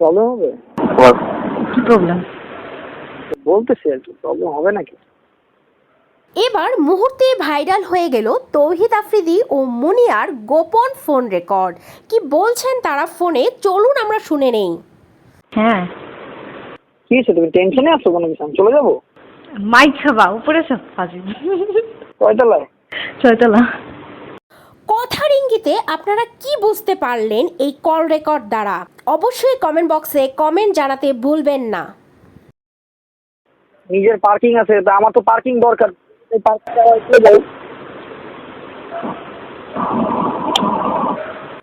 Problem হবে? কি problem বলতেছি আর কি প্রবলেম হবে নাকি? এবার মুহূর্তে ভাইরাল হয়ে গেল তৌহিদ আফ্রিদি ও মুনিয়ার গোপন ফোন রেকর্ড কি বলছেন তারা ফোনে চলুন আমরা শুনে নেই। হ্যাঁ। কি হয়েছে? তুমি টেনশনে আছো কোনো কিছু? আমি চলে যাব? মাইক খাবা উপরে সব ফাজি কয়তলায় ছয়তলা। কথার ইঙ্গিতে আপনারা কি বুঝতে পারলেন এই কল রেকর্ড দ্বারা? অবশ্যই কমেন্ট বক্সে কমেন্ট জানাতে ভুলবেন না। নিজের পার্কিং আছে তা আমার তো পার্কিং দরকার। এই পার্কিং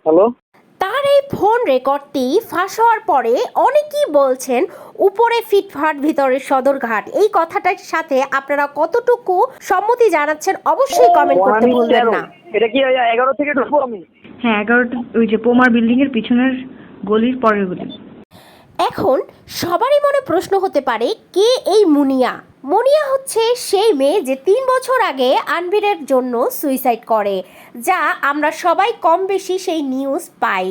হ্যালো তার এই ফোন রেকর্ডটি ফাঁস হওয়ার পরে অনেকেই বলছেন উপরে ফিটফাট ভিতরে সদরঘাট। এই কথাটার সাথে আপনারা কতটুকু সম্মতি জানাচ্ছেন অবশ্যই কমেন্ট করতে ভুলবেন না। এটা কি এগারো থেকে ঢুকবো আমি? হ্যাঁ এগারোটা ওই যে পোমার বিল্ডিং এর পিছনের গলির পরের গলি। এখন সবারই মনে প্রশ্ন হতে পারে কে এই মুনিয়া? মুনিয়া হচ্ছে সেই মেয়ে যে তিন বছর আগে আনবিরের জন্য সুইসাইড করে যা আমরা সবাই কম বেশি সেই নিউজ পাই।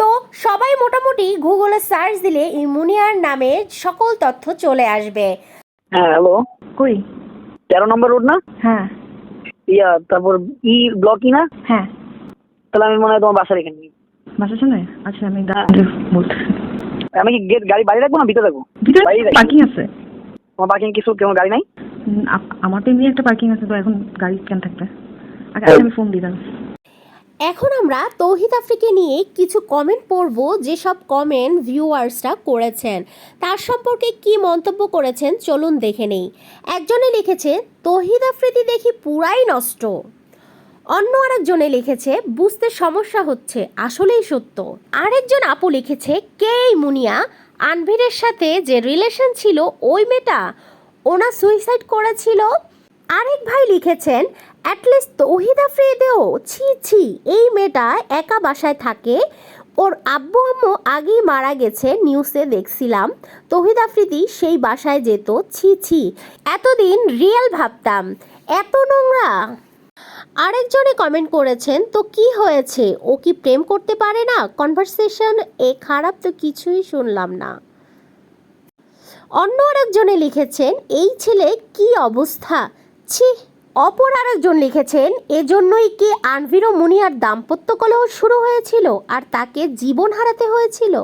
তো সবাই মোটামুটি গুগলে সার্চ দিলে এই মুনিয়ার নামে সকল তথ্য চলে আসবে। হ্যাঁ হ্যালো কই? তেরো নম্বর রোড না? হ্যাঁ। ইয়া তারপর ই ব্লকই না? হ্যাঁ। তাহলে আমি মনে হয় তোমার বাসা রেখে নিই বাসা শুনে আচ্ছা আমি বলতেছি। আমি কি গেট গাড়ি বাইরে রাখব না ভিতরে রাখব? ভিতরে পার্কিং আছে। তোমার পার্কিং কিছু কেমন গাড়ি নাই? আমার তো এমনি একটা পার্কিং আছে তো এখন গাড়ি কেন থাকবে। আগে আমি ফোন দিলাম। এখন আমরা তৌহিদ আফ্রিকে নিয়ে কিছু কমেন্ট পড়ব যেসব কমেন্ট ভিউয়ার্সরা করেছেন। তার সম্পর্কে কি মন্তব্য করেছেন চলুন দেখে নেই। একজনে লিখেছে, তৌহিদ আফ্রিদি দেখি পুরাই নষ্ট। অন্য আরেকজনে লিখেছে, বুঝতে সমস্যা হচ্ছে, আসলেই সত্য। আরেকজন আপু লিখেছে কে মুনিয়া, আনভিরের সাথে যে রিলেশন ছিল ওই মেয়েটা, ওনা সুইসাইড করেছিল? আরেক ভাই লিখেছেন অ্যাটলিস্ট তৌহিদ আফ্রিদেও, ছি ছি, এই মেয়েটা একা বাসায় থাকে। ওর আব্বু আম্মু আগেই মারা গেছে নিউজে দেখছিলাম। তৌহিদ আফ্রিদি সেই বাসায় যেত, ছি ছি। এতদিন রিয়েল ভাবতাম, এত নোংরা। আরেকজনে কমেন্ট করেছেন, তো কি হয়েছে? ও কি প্রেম করতে পারে না? কনভারসেশন এ খারাপ তো কিছুই শুনলাম না। অন্য আরেকজনে লিখেছেন, এই ছেলে কি অবস্থা? ছি অপর আরেকজন লিখেছেন, এজন্যই কি আনভিরো মুনিয়ার দাম্পত্য কলহ শুরু হয়েছিল আর তাকে জীবন হারাতে হয়েছিল?